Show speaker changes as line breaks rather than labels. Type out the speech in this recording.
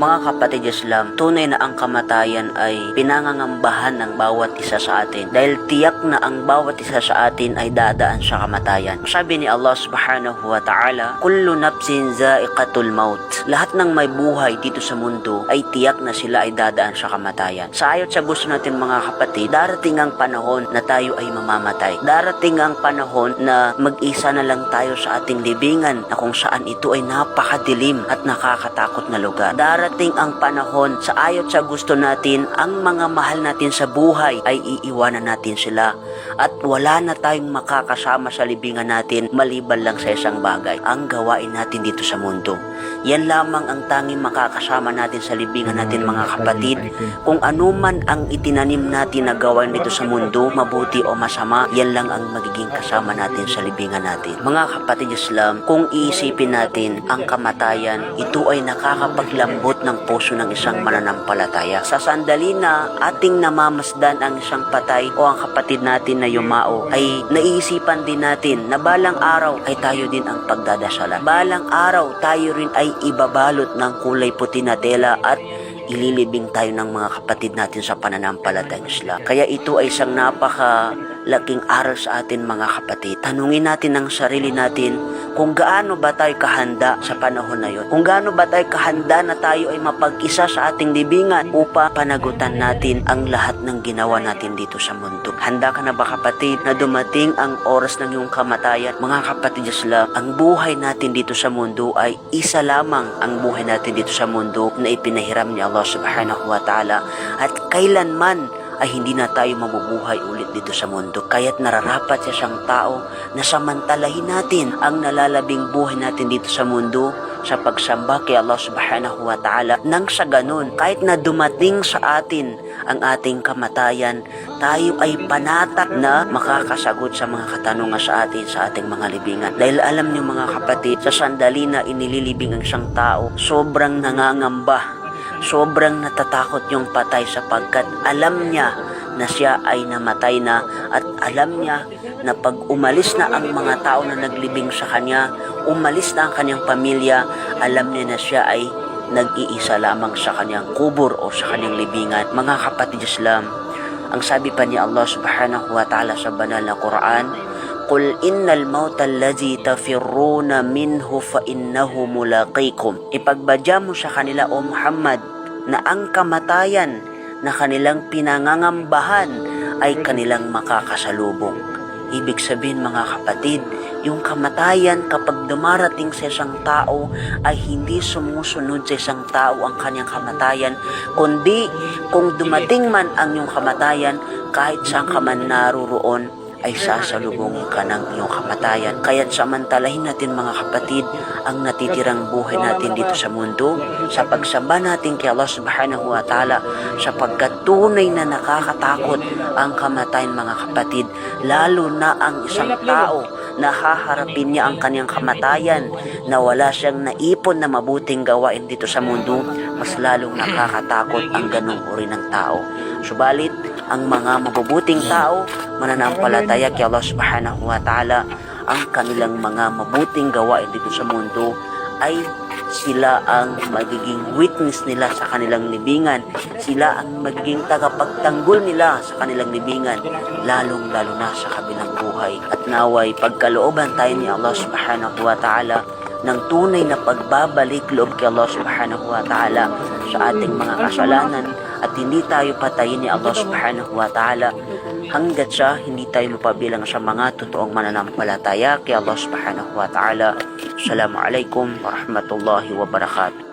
Mga kapatid Islam, tunay na ang kamatayan ay pinangangambahan ng bawat isa sa atin dahil tiyak na ang bawat isa sa atin ay dadaan sa kamatayan. Sabi ni Allah subhanahu wa ta'ala, Kullu nafsin za'iqatul maut. Lahat ng may buhay dito sa mundo ay tiyak na sila ay dadaan sa kamatayan. Sa ayot sa gusto natin mga kapatid, darating ang panahon na tayo ay mamamatay. Darating ang panahon na mag-isa na lang tayo sa ating libingan na kung saan ito ay napakadilim at nakakatakot na lugar. Darating ang panahon sa ayot sa gusto natin, ang mga mahal natin sa buhay ay iiwanan natin sila at wala na tayong makakasama sa libingan natin maliban lang sa isang bagay, ang gawain natin dito sa mundo. Yan lamang ang tanging makakasama natin sa libingan natin mga kapatid. Kung ano man ang itinanim natin na gawain dito sa mundo, mabuti o masama, yan lang ang magiging kasama natin sa libingan natin. Mga kapatid Islam, kung iisipin natin ang kamatayan, ito ay nakakapaglambot ng puso ng isang mananampalataya. Sa sandali na ating namamasdan ang isang patay o ang kapatid natin na yumao, ay naiisipan din natin na balang araw ay tayo din ang pagdadasalan. Balang araw tayo rin ay ibabalot ng kulay puti na tela at ililibing tayo ng mga kapatid natin sa pananampalatayang Islam. Kaya ito ay isang napaka laking aral sa atin mga kapatid. Tanungin natin ang sarili natin kung gaano ba tayo kahanda sa panahon na yun. Kung gaano ba tayo kahanda na tayo ay mapag-isa sa ating libingan upang panagutan natin ang lahat ng ginawa natin dito sa mundo. Handa ka na ba kapatid na dumating ang oras ng iyong kamatayan? Mga kapatid Islam, ang buhay natin dito sa mundo ay isa lamang ang buhay natin dito sa mundo na ipinahiram ni Allah subhanahu wa ta'ala at kailanman ay hindi na tayo mabubuhay ulit dito sa mundo. Kaya't nararapat sa siyang tao na samantalahin natin ang nalalabing buhay natin dito sa mundo sa pagsamba kay Allah subhanahu wa ta'ala nang sa ganun kahit na dumating sa atin ang ating kamatayan tayo ay panatak na makakasagot sa mga katanungan sa atin sa ating mga libingan dahil alam niyo mga kapatid sa sandali na inililibing ang isang tao sobrang nangangamba sobrang natatakot yung patay sapagkat alam niya na siya ay namatay na at alam niya na pag umalis na ang mga tao na naglibing sa kanya, umalis na ang kanyang pamilya, alam niya na siya ay nag-iisa lamang sa kanyang kubur o sa kanyang libingan. Mga kapatid Islam, ang sabi pa ni Allah subhanahu wa ta'ala sa banal na Quran, innal mauta allazi tafirruna minhu fa innahu mulaqikum. Ipagbadya mo sa kanila o Muhammad na ang kamatayan na kanilang pinangangambahan ay kanilang makakasalubong. Ibig sabihin mga kapatid, yung kamatayan kapag dumarating sa isang tao ay hindi sumusunod sa isang tao ang kanyang kamatayan, kundi kung dumating man ang iyong kamatayan, kahit saan ka man naruroon, ay sasalubungin ka ng iyong kamatayan. Kaya't samantalahin natin mga kapatid ang natitirang buhay natin dito sa mundo sa pagsamba natin kay Allah subhanahu wa ta'ala sapagkat tunay na nakakatakot ang kamatayan mga kapatid lalo na ang isang tao na haharapin niya ang kanyang kamatayan na wala siyang naipon na mabuting gawain dito sa mundo mas lalong nakakatakot ang ganong uri ng tao. Subalit, ang mga mabubuting tao, mananampalataya kay Allah subhanahu wa ta'ala, ang kanilang mga mabuting gawain dito sa mundo ay sila ang magiging witness nila sa kanilang libingan. Sila ang magiging tagapagtanggol nila sa kanilang libingan, lalong-lalo na sa kabilang buhay. At naway, pagkalooban tayo ni Allah subhanahu wa ta'ala ng tunay na pagbabalik loob kay Allah subhanahu wa ta'ala sa ating mga kasalanan at hindi tayo patayin ni Allah subhanahu wa ta'ala hanggat sa hindi tayo mapabilang sa mga totoong mananampalataya kay Allah subhanahu wa ta'ala. Assalamualaikum warahmatullahi wabarakatuh.